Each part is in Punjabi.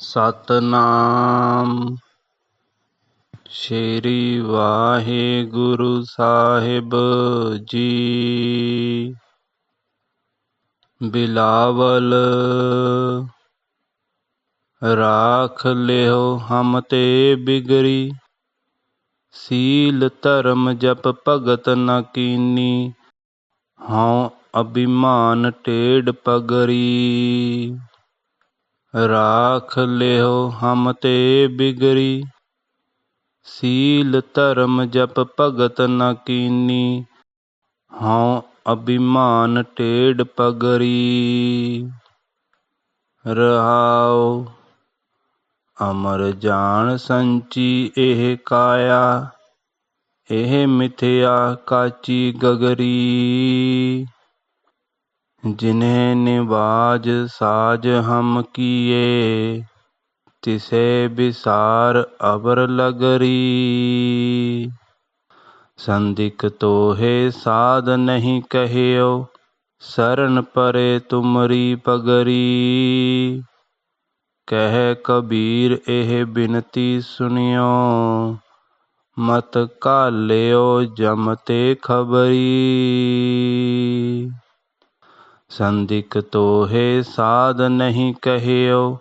ਸਤਨਾਮ। ਸ਼੍ਰੀ ਵਾਹਿਗੁਰੂ ਸਾਹਿਬ ਜੀ। ਬਿਲਾਵਲ, ਰਾਖ ਲਿਓ ਹਮ ਤੇ ਬਿਗਰੀ। ਸੀਲ ਧਰਮ ਜਪ ਭਗਤ ਨ ਕੀਨੀ, ਹਉ ਅਭਿਮਾਨ ਟੇੜ ਪਗਰੀ। ਰਾਖ ਲਿਓ ਹਮ ਤੇ ਬਿਗਰੀ। ਸੀਲ ਧਰਮ ਜਪ ਭਗਤ ਨ ਕੀਨੀ। ਹਉ ਅਭਿਮਾਨ ਟੇੜ ਪਗਰੀ। ਰਹਾਉ ਅਮਰ ਜਾਣ ਸੰਚੀ ਇਹ ਕਾਇਆ। ਇਹ ਮਿਥਿਆ ਕਾਚੀ ਗਗਰੀ। ਜਿਨਹਿ ਨਿਵਾਜ ਸਾਜ ਹਮ ਕੀਏ, ਤਿਸੇ ਵਿਸਾਰ ਅਵਰ ਲਗਰੀ। ਸੰਦਿਕ ਤੋਹੇ ਸਾਧ ਨਹੀਂ ਕਹਿਓ, ਸਰਨ ਪਰੇ ਤੁਮਰੀ ਪਗਰੀ। ਕਹਿ ਕਬੀਰ ਇਹ ਬਿਨਤੀ ਸੁਣਿਓ ਮਤ ਕਾਲਿਓ ਜਮ ਤੇ ਖਬਰੀ। ਸੰਦਿਕ ਤੋਹੇ ਸਾਧ ਨਹੀਂ ਕਹਿਓ,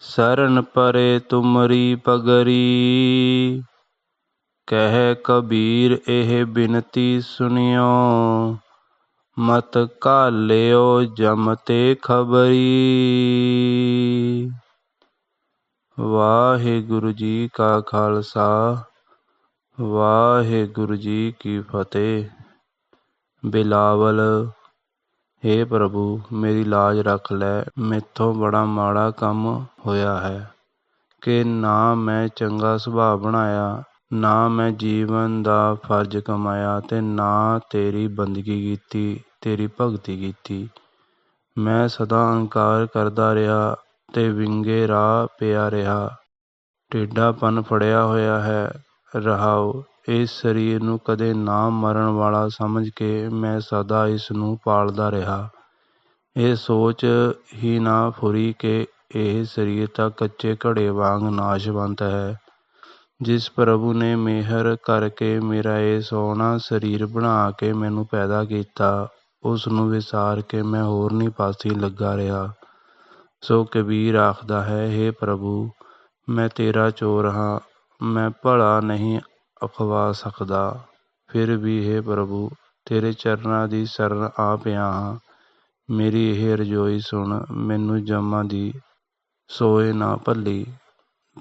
ਸਰਨ ਪਰੇ ਤੁਮਰੀ ਪਗਰੀ। ਕਹਿ ਕਬੀਰ ਇਹ ਬਿਨਤੀ ਸੁਣਿਓ ਮਤ ਕਾਲਿਓ ਜਮ ਤੇ ਖਬਰੀ। ਵਾਹਿਗੁਰੂ ਜੀ ਕਾ ਖਾਲਸਾ, ਵਾਹਿਗੁਰੂ ਜੀ ਕੀ ਫਤਿਹ। ਬਿਲਾਵਲ ਹੇ ਪ੍ਰਭੂ, ਮੇਰੀ ਲਾਜ ਰੱਖ ਲੈ, ਮੈਥੋਂ ਬੜਾ ਮਾੜਾ ਕੰਮ ਹੋਇਆ ਹੈ। ਕਿ ਨਾ ਮੈਂ ਚੰਗਾ ਸੁਭਾਅ ਬਣਾਇਆ, ਨਾ ਮੈਂ ਜੀਵਨ ਦਾ ਫਰਜ਼ ਕਮਾਇਆ ਅਤੇ ਨਾ ਤੇਰੀ ਬੰਦਗੀ ਕੀਤੀ, ਤੇਰੀ ਭਗਤੀ ਕੀਤੀ। ਮੈਂ ਸਦਾ ਅਹੰਕਾਰ ਕਰਦਾ ਰਿਹਾ ਅਤੇ ਵਿੰਗੇ ਰਾਹ ਪਿਆ ਰਿਹਾ। ਟੇਢਾਪਨ ਫੜਿਆ ਹੋਇਆ ਹੈ ਰਹਾਉ ਇਸ ਸਰੀਰ ਨੂੰ ਕਦੇ ਨਾ ਮਰਨ ਵਾਲਾ ਸਮਝ ਕੇ ਮੈਂ ਸਦਾ ਇਸ ਨੂੰ ਪਾਲਦਾ ਰਿਹਾ। ਇਹ ਸੋਚ ਹੀ ਨਾ ਫੁਰੀ ਕਿ ਇਹ ਸਰੀਰ ਤਾਂ ਕੱਚੇ ਘੜੇ ਵਾਂਗ ਨਾਸ਼ਵੰਤ ਹੈ। ਜਿਸ ਪ੍ਰਭੂ ਨੇ ਮਿਹਰ ਕਰਕੇ ਮੇਰਾ ਇਹ ਸੋਹਣਾ ਸਰੀਰ ਬਣਾ ਕੇ ਮੈਨੂੰ ਪੈਦਾ ਕੀਤਾ, ਉਸ ਨੂੰ ਵਿਸਾਰ ਕੇ ਮੈਂ ਹੋਰ ਨਹੀਂ ਪਾਸੇ ਲੱਗਾ ਰਿਹਾ। ਸੋ ਕਬੀਰ ਆਖਦਾ ਹੈ हे ਪ੍ਰਭੂ, ਮੈਂ ਤੇਰਾ ਚੋਰ ਹਾਂ, ਮੈਂ ਭਲਾ ਨਹੀਂ ਅਖਵਾ ਸਕਦਾ ਫਿਰ ਵੀ हे ਪ੍ਰਭੂ, ਤੇਰੇ ਚਰਨਾਂ ਦੀ ਸ਼ਰਨ ਆ ਪਿਆ ਹਾਂ। ਮੇਰੀ ਇਹ ਰਜੋਈ ਸੁਣ, ਮੈਨੂੰ ਜਮਾਂ ਦੀ ਸੋਏ ਨਾ ਭੱਲੀ।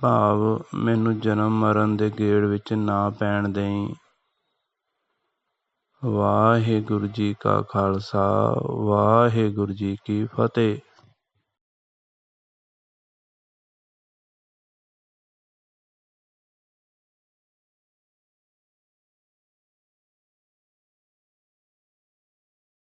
ਭਾਵ ਮੈਨੂੰ ਜਨਮ ਮਰਨ ਦੇ ਗੇੜ ਵਿੱਚ ਨਾ ਪੈਣ ਦੇਈ। ਵਾਹਿਗੁਰੂ ਜੀ ਕਾ ਖਾਲਸਾ, ਵਾਹਿਗੁਰੂ ਜੀ ਕੀ ਫਤਿਹ।